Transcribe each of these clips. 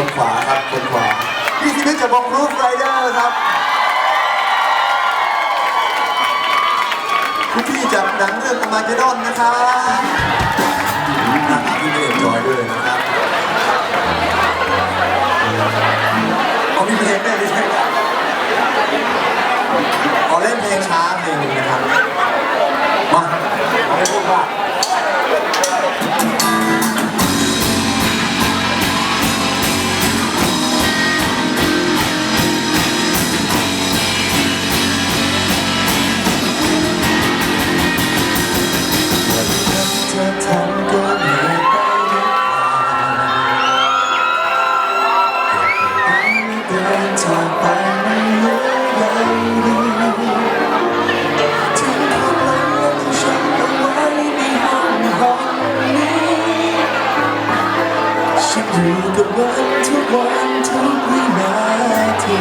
คนขวาครับคนขวาพี่ซิมิจะบอกรูปไรเดอร์ครับคุณพี่จากหนังเรื่องมาเจดอนนะครับหนังที่ไม่เอ็นจด้วยนะครับเอาพี่เพลงได้ไม่ใช่ครับขอเล่นเพลงช้าเพลงนึงนะครับมาขอให้พูดว่า อยู่กับมันทุกวันทุกวินาที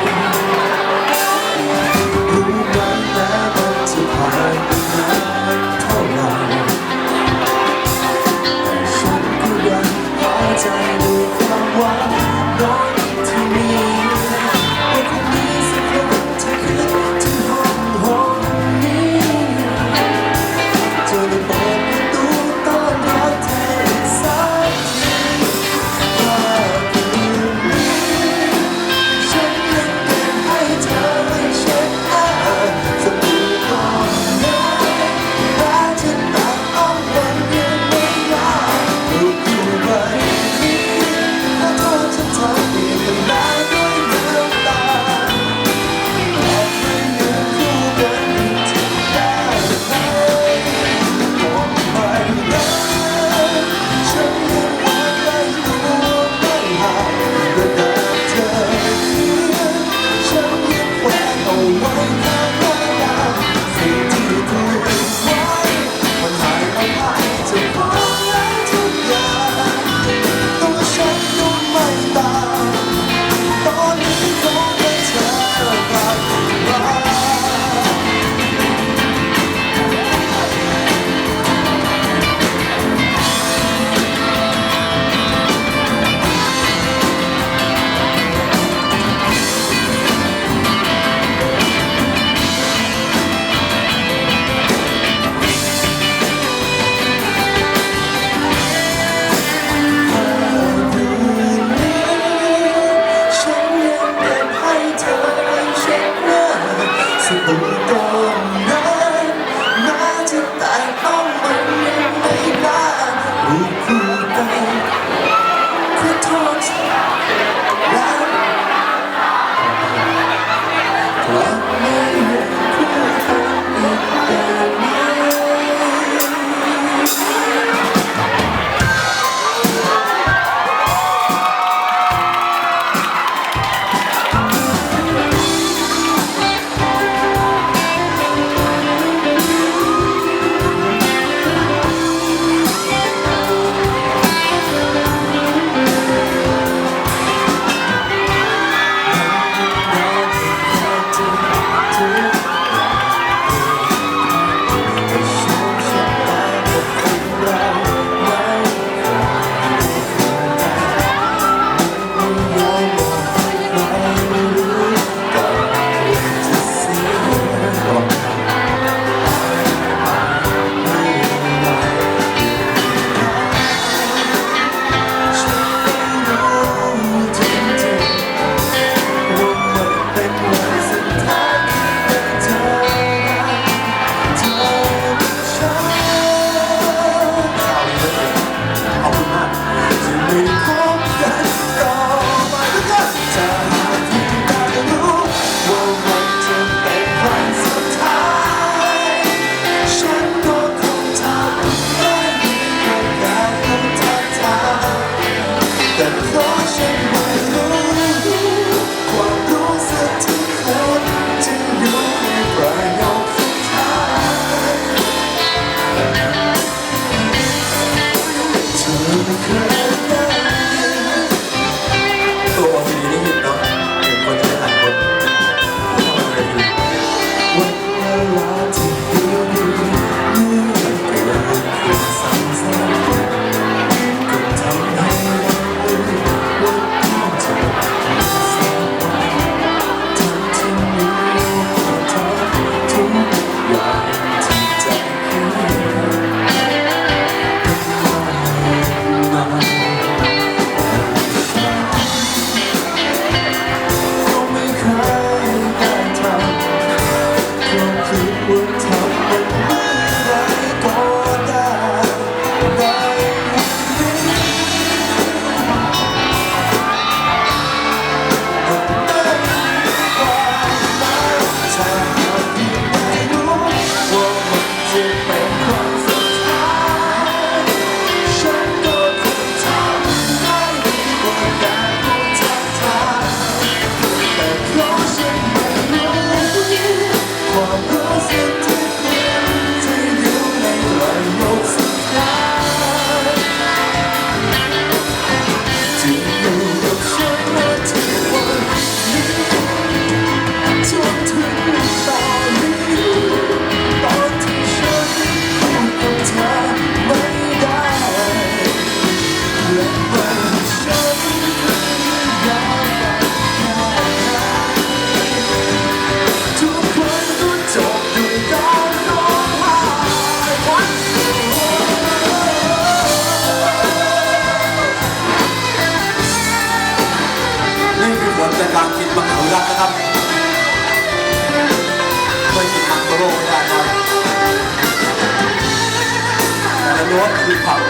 มังโ